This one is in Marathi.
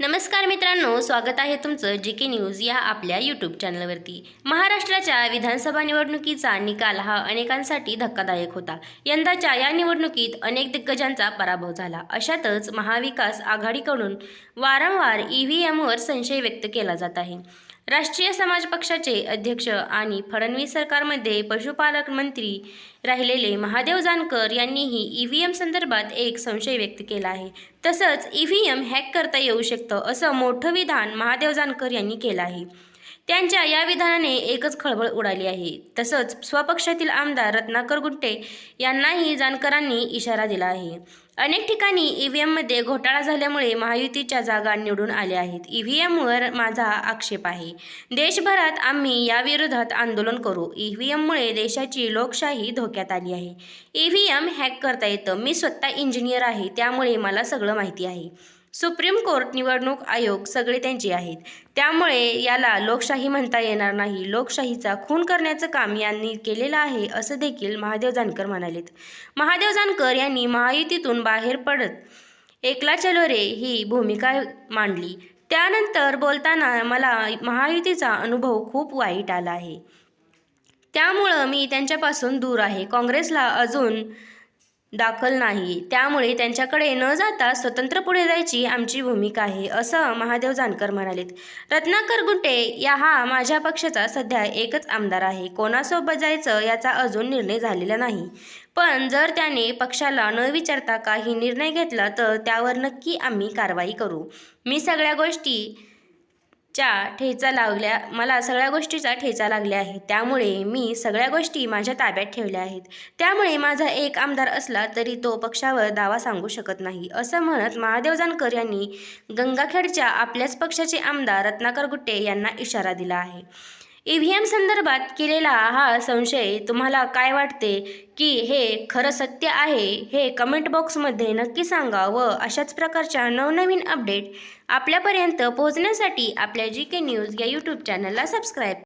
नमस्कार मित्रांनो स्वागत आहे तुमचं जी के न्यूज या आपल्या यूट्यूब चॅनलवरती. महाराष्ट्राच्या विधानसभा निवडणुकीचा निकाल हा अनेकांसाठी धक्कादायक होता. यंदाच्या या निवडणुकीत अनेक दिग्गजांचा पराभव झाला. अशातच महाविकास आघाडीकडून वारंवार ई व्ही एमवर संशय व्यक्त केला जात आहे. राष्ट्रीय समाज पक्षाचे अध्यक्ष आणि फडणवीस सरकारमध्ये पशुपालक मंत्री राहिलेले महादेव जानकर यांनीही ई व्ही एम संदर्भात एक संशय व्यक्त केला आहे. तसंच ई व्ही एम हॅक करता येऊ शकतं असं मोठं विधान महादेव जानकर यांनी केलं आहे. त्यांच्या या विधानाने एकच खळबळ उडाली आहे. तसंच स्वपक्षातील आमदार रत्नाकर गुट्टे यांनाही जानकरांनी इशारा दिला आहे. अनेक ठिकाणी ई व्ही एममध्ये घोटाळा झाल्यामुळे महायुतीच्या जागा निवडून आल्या आहेत. ई व्ही एमवर माझा आक्षेप आहे. देशभरात आम्ही याविरोधात आंदोलन करू. ई व्ही एममुळे देशाची लोकशाही धोक्यात आली आहे. ई व्ही एम हॅक करता येतं. मी स्वतः इंजिनियर आहे. त्यामुळे मला सगळं माहिती आहे. सुप्रीम कोर्ट निवडणूक आयोग सगळे त्यांचे आहेत. त्यामुळे याला लोकशाही म्हणता येणार नाही. लोकशाहीचा खून करण्याचं काम यांनी केलेलं आहे असं देखील महादेव जानकर म्हणालेत. महादेव जानकर यांनी महायुतीतून बाहेर पडत एकला चलो रे ही भूमिका मांडली. त्यानंतर बोलताना मला महायुतीचा अनुभव खूप वाईट आला आहे. त्यामुळं मी त्यांच्यापासून दूर आहे. काँग्रेसला अजून दाखल नाही. त्यामुळे त्यांच्याकडे न जाता स्वतंत्र पुढे जायची आमची भूमिका आहे असं महादेव जानकर म्हणालेत. रत्नाकर गुंटे या हा माझ्या पक्षाचा सध्या एकच आमदार आहे. कोणासोबत जायचं याचा अजून निर्णय झालेला नाही. पण जर त्याने पक्षाला न विचारता काही निर्णय घेतला तर त्यावर नक्की आम्ही कारवाई करू. मी सगळ्या गोष्टी च्या ठेचा लागल्या मला सगळ्या गोष्टीचा ठेचा लागल्या आहे त्यामुळे मी सगळ्या गोष्टी माझ्या ताब्यात ठेवल्या आहेत. त्यामुळे माझा एक आमदार असला तरी तो पक्षावर दावा सांगू शकत नाही असं म्हणत महादेव जानकर यांनी गंगाखेडच्या आपल्याच पक्षाचे आमदार रत्नाकर गुट्टे यांना इशारा दिला आहे. ई व्ही एम संदर्भात केलेला हा संशय तुम्हाला काय वाटते? की हे खरं सत्य आहे हे कमेंट बॉक्समध्ये नक्की सांगा व अशाच प्रकारच्या नवनवीन अपडेट आपल्यापर्यंत पोहोचण्यासाठी आपल्या जी के न्यूज या यूट्यूब चॅनलला सबस्क्राईब